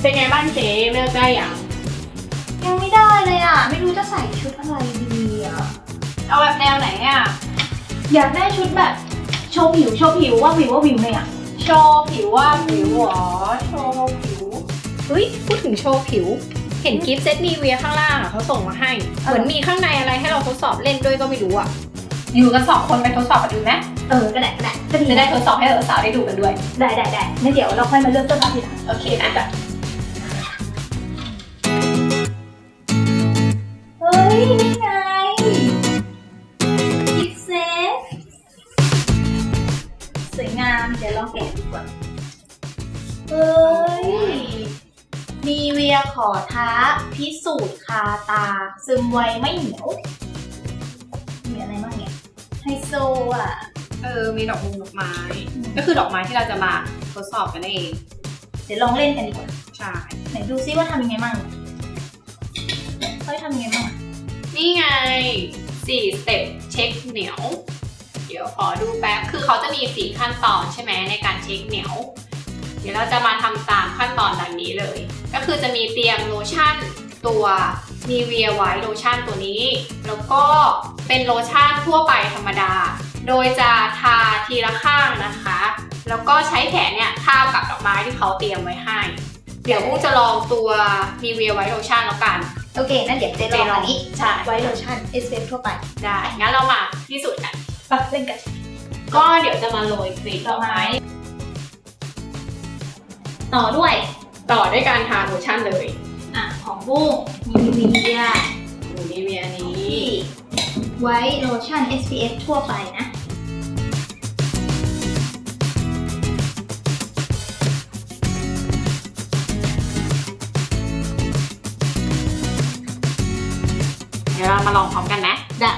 เป็นไงบ้างเจ๊เลือกได้ยังยังไม่ได้เลยอะ ไม่รู้จะใส่ชุดอะไรดีอะ เอาแบบแนวไหนอะ อยากได้ชุดแบบโชว์ผิวโชว์ผิวว่าวิวว่าวิวเลยอะ โชว์ผิวว่าผิวเหรอโชว์ผิวเฮ้ยพูดถึงโชว์ผิว เห็นกิฟต์เซตนีเวียข้างล่างอะเขาส่งมาให้ เหมือนมีข้างในอะไรให้เราทดสอบเล่นด้วยก็ไม่รู้อะ อยู่กันสองคนไปทดสอบกันดูไหมเออก็ได้ก็ได้ก็ดีจะได้ทดสอบให้สาวๆได้ดูกันด้วย ได้ได้ได้งั้นเดี๋ยวเราค่อยมาเลือกเสื้อผ้าทีหลังโอเคไปจ้ะามเดี๋ยวลองแกะดูก่อนเฮ้ยนีเวียขอท้า พิสูจน์คาตา ซึมไวไม่เหนียว มีอะไรบ้างเนี่ยไฮโซอะ เออ มีดอกมุงดอกไม้ ก็คือดอกไม้ที่เราจะมาทดสอบกันนั่นเอง เดี๋ยวลองเล่นกันดีกว่า ใช่ ไหนดูซิว่าทำยังไงบ้างค่อยทำยังไงบ้างอะนี่ไงสี่สเต็ปเช็คเหนียว เดี๋ยวขอดูแป๊บ คือเขาจะมีสี่ขั้นตอนใช่ไหมในการเช็คเหนียว เดี๋ยวเราจะมาทำตามขั้นตอนดังนี้เลย ก็คือจะมีเตรียมโลชั่นตัวนีเวียไวท์โลชั่นตัวนี้ แล้วก็เป็นโลชั่นทั่วไปธรรมดา โดยจะทาทีละข้างนะคะ แล้วก็ใช้แขนเนี่ยทาบกับดอกไม้ที่เขาเตรียมไว้ให้ เดี๋ยวพุ่งจะลองตัวนีเวียไวท์โลชั่นแล้วกัน โอเค นั่นเดี๋ยวเจ๊ลองอันนี้ ใช่ ไวท์โลชั่นเอสเทั่วไป ได้ งั้นเรามาพิสูจน์กัน ไปเล่นกัน ก็เดี๋ยวจะมาโรยกลีบดอกไม้ ต่อด้วย ต่อด้วยการทาโลชั่นเลยอะของบุ้งมีวีเดียดูนี่มีอันนี้ ที่ไวท์โลชั่น SPF ทั่วไปนะ เดี๋ยวเรามาลองพร้อมกันนะได้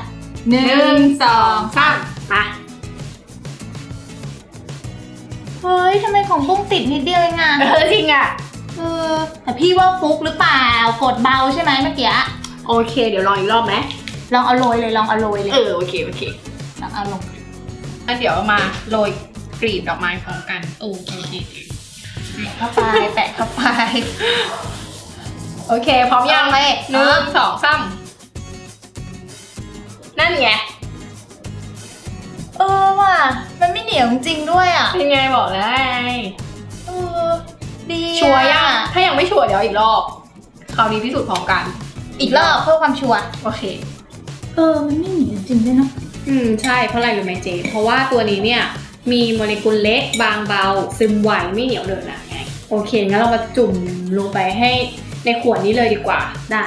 หนึ่งสองสามมาเฮ้ยทำไมของบุ้งติดนิดเดียวเองอะเออจริงอะ เออแต่พี่ว่าฟุกหรือเปล่ากดเบาใช่ไหมเมื่อกี้ โอเค เดี๋ยวลองอีกรอบไหมลองเอาโรยเลยลองเอาโรยเลยเออโอเคโอเคลองเอาลงงั้นเดี๋ยวมาโรยกลีบดอกไม้พร้อมกันโอเคเข้าไปแปะเข้าไป โอเค พร้อมยังเอาเลยหนึ่งสองสาม นั่นไง เออว่ะ มันไม่เหนียวจริงๆด้วยอะ เป็นไงบอกแล้วไงเออ ดีอะชัวร์ยัง ถ้ายังไม่ชัวร์เดี๋ยวอีกรอบ คราวนี้พิสูจน์พร้อมกัน อีกรอบเพื่อความชัวร์ โอเค เออ มันไม่เหนียวจริงด้วยเนาะ อืม ใช่ เพราะอะไรรู้ไหมเจ เพราะว่าตัวนี้เนี่ย มีโมเลกุลเล็กบางเบา ซึมไวไม่เหนียวเหนอะหนะไง โอเค งั้นเรามาจุ่มลงไปให้ในขวดนี้เลยดีกว่า ได้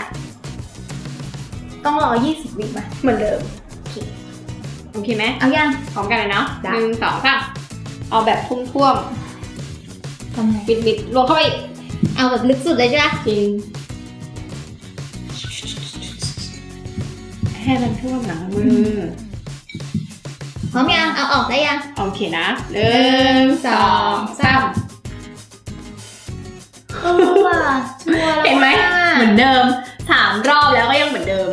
ต้องรอ 20 วิมาเหมือนเดิมโอเคโอเคไหมเอายัง พร้อมกันเลยเนาะได้ หนึ่งสองสามเอาแบบท่วมทำไงๆบิดๆรวมเข้าไปอีกเอาแบบลึกสุดเลยใช่ไหมจริงให้มันท่วมหลังมือ พร้อมยัง เอาออกได้ยัง โอเคนะหนึ่งสองสาม เออว่ะชัวร์แล้วเห็นไหมว่ะเหมือนเดิมสามรอบแล้วก็ยังเหมือนเดิมเออมันไม่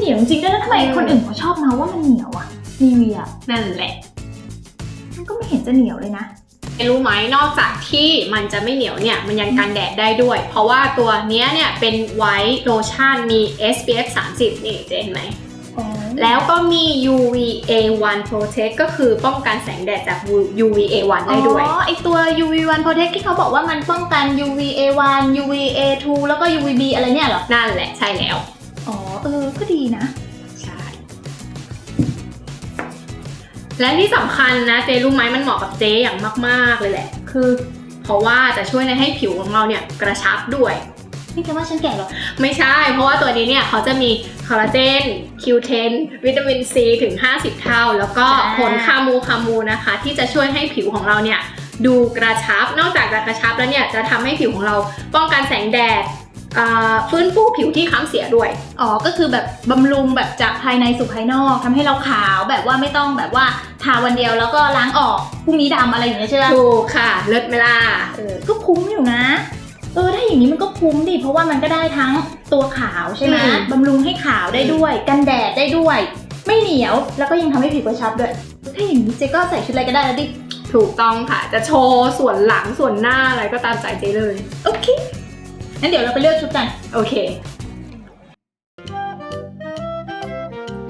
เหนียวจริงด้วยแล้วทำไมคนอื่นเขาชอบมาว่ามันเหนียวอะนีเวียนั่นแหละ มันก็ไม่เห็นจะเหนียวเลยนะรู้ไหมนอกจากที่มันจะไม่เหนียวเนี่ย มันยังกันแดดได้ด้วย เพราะว่าตัวเนี้ยเนี่ยเป็นไวท์โลชั่นมี SPF 30 นี่เจเห็นไหมอ๋อแล้วก็มี UVA1 Protect ก็คือป้องกันแสงแดดจาก UVA1 ได้ด้วย อ๋อ ไอตัว UV1 Protect ที่เขาบอกว่ามันป้องกัน UVA1 UVA2 แล้วก็ UVB อะไรเนี่ยเหรอ นั่นแหละใช่แล้ว อ๋อ เออ ก็ดีนะ ใช่ และที่สำคัญนะเจรู้ไหมมันเหมาะกับเจอย่างมากๆเลยแหละ คือ เพราะว่าจะช่วยในให้ผิวของเราเนี่ยกระชับด้วย นี่จะว่าฉันแก่เหรอ ไม่ใช่ เพราะว่าตัวนี้เนี่ยเขาจะมีคอลลาเจน Q10 วิตามินซีถึง 50 เท่า แล้วก็จ้า ผลคามูคามูนะคะ ที่จะช่วยให้ผิวของเราเนี่ยดูกระชับ นอกจากจะกระชับแล้วเนี่ยจะทำให้ผิวของเราป้องกันแสงแดดอ่า ฟื้นฟูผิวที่ค้ำเสียด้วย อ๋อ ก็คือแบบบำรุงแบบจากภายในสู่ภายนอกทำให้เราขาวแบบว่าไม่ต้องแบบว่าทาวันเดียวแล้วก็ล้างออกพรุ่งนี้ดำอะไรอย่างเงี้ยใช่ไหมถูกค่ะ เลิศไหมล่ะเออก็คุ้มอยู่นะ เออ ถ้าอย่างนี้มันก็คุ้มดิ เพราะว่ามันก็ได้ทั้งตัวขาวใช่ไหมอืม บำรุงให้ขาวได้ด้วย กันแดดได้ด้วย ไม่เหนียวแล้วก็ยังทำให้ผิวกระชับด้วย ถ้าอย่างนี้เจ๊ก็ใส่ชุดอะไรก็ได้แล้วดิ ถูกต้องค่ะ จะโชว์ส่วนหลังส่วนหน้าอะไรก็ตามใจเจเลย โอเค งั้นเดี๋ยวเราไปเลือกชุดกัน โอเค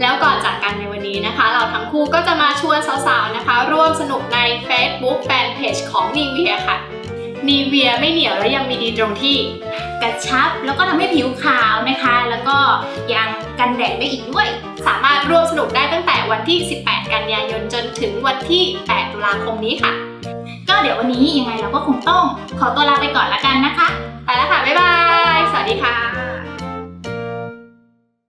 แล้วก่อนจากกันในวันนี้นะคะ เราทั้งคู่ก็จะมาชวนสาวๆนะคะ ร่วมสนุกใน Facebook Fanpage ของ n ีเวียค่ะ n ีเวียไม่เหนียวและยังมีดีตรงที่ กระชับแล้วก็ทำให้ผิวขาวนะคะ แล้วก็ยังกันแดดได้อีกด้วย สามารถร่วมสนุกได้ตั้งแต่วันที่ 18 กันยายนจนถึงวันที่ 8 ตุลาคมนี้ค่ะ ก็เดี๋ยววันนี้ยังไงเราก็คงต้องขอตัวลาไปก่อนละกันนะคะ ไปแล้วค่ะ บ๊ายบาย สวัสดีค่ะ